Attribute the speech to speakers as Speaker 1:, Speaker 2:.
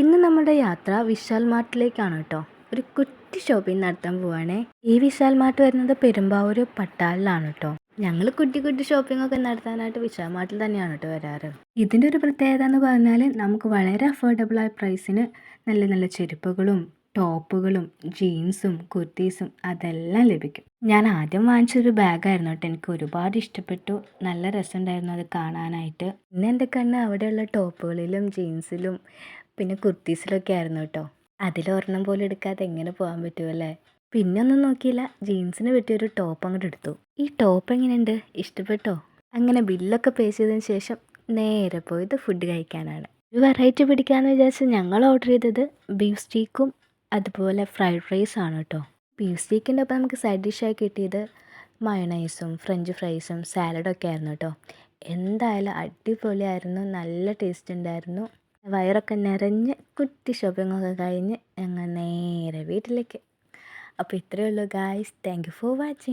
Speaker 1: ഇന്ന് നമ്മുടെ യാത്ര വിശാൽ മാർട്ടിലേക്കാണ് കേട്ടോ. ഒരു കുട്ടി ഷോപ്പിംഗ് നടത്താൻ പോവാണേ. ഈ വിശാൽ മാർട്ട് വരുന്നത് പെരുമ്പാവൂർ പട്ടാളിലാണ് കേട്ടോ. ഞങ്ങൾ കുട്ടി കുട്ടി ഷോപ്പിംഗ് ഒക്കെ നടത്താനായിട്ട് വിശാൽ മാർട്ടിൽ തന്നെയാണ് കേട്ടോ വരാറ്. ഇതിന്റെ ഒരു പ്രത്യേകത എന്ന് പറഞ്ഞാൽ നമുക്ക് വളരെ അഫോർഡബിൾ ആയ പ്രൈസിന് നല്ല നല്ല ചെരുപ്പുകളും ടോപ്പുകളും ജീൻസും കുർത്തീസും അതെല്ലാം ലഭിക്കും. ഞാൻ ആദ്യം വാങ്ങിച്ചൊരു ബാഗായിരുന്നു കേട്ടോ. എനിക്ക് ഒരുപാട് ഇഷ്ടപ്പെട്ടു. നല്ല രസമുണ്ടായിരുന്നു അത് കാണാനായിട്ട്. പിന്നെ എന്റെ കണ്ണ് അവിടെയുള്ള ടോപ്പുകളിലും ജീൻസിലും പിന്നെ കുർത്തീസിലൊക്കെ ആയിരുന്നു കേട്ടോ. അതിലൊരെണ്ണം പോലും എടുക്കാതെ എങ്ങനെ പോകാൻ പറ്റുമല്ലേ പിന്നെ ഒന്നും നോക്കിയില്ല. ജീൻസിന് പറ്റിയൊരു ടോപ്പ് അങ്ങോട്ട് എടുത്തു. ഈ ടോപ്പ് എങ്ങനെയുണ്ട്? ഇഷ്ടപ്പെട്ടോ? അങ്ങനെ ബില്ലൊക്കെ പേ ചെയ്തതിന് ശേഷം നേരെ പോയത് ഫുഡ് കഴിക്കാനാണ്. ഒരു വെറൈറ്റി പിടിക്കാമെന്ന് വിചാരിച്ച് ഞങ്ങൾ ഓർഡർ ചെയ്തത് ബീഫ് സ്റ്റീക്കും അതുപോലെ ഫ്രൈഡ് റൈസ് ആണ് കേട്ടോ. ബീഫ് സ്റ്റീക്കിന്റെ ഒപ്പം നമുക്ക് സൈഡ് ഡിഷായി കിട്ടിയത് മയണൈസും ഫ്രഞ്ച് ഫ്രൈസും സാലഡൊക്കെ ആയിരുന്നു കേട്ടോ. എന്തായാലും അടിപൊളിയായിരുന്നു നല്ല ടേസ്റ്റ് ഉണ്ടായിരുന്നു. വയറൊക്കെ നിറഞ്ഞ് കുട്ടി ഒക്കെ കഴിഞ്ഞ് ഞങ്ങൾ നേരെ വീട്ടിലേക്ക്. അപ്പോൾ ഇത്രയേ ഉള്ളൂ guys thank you for watching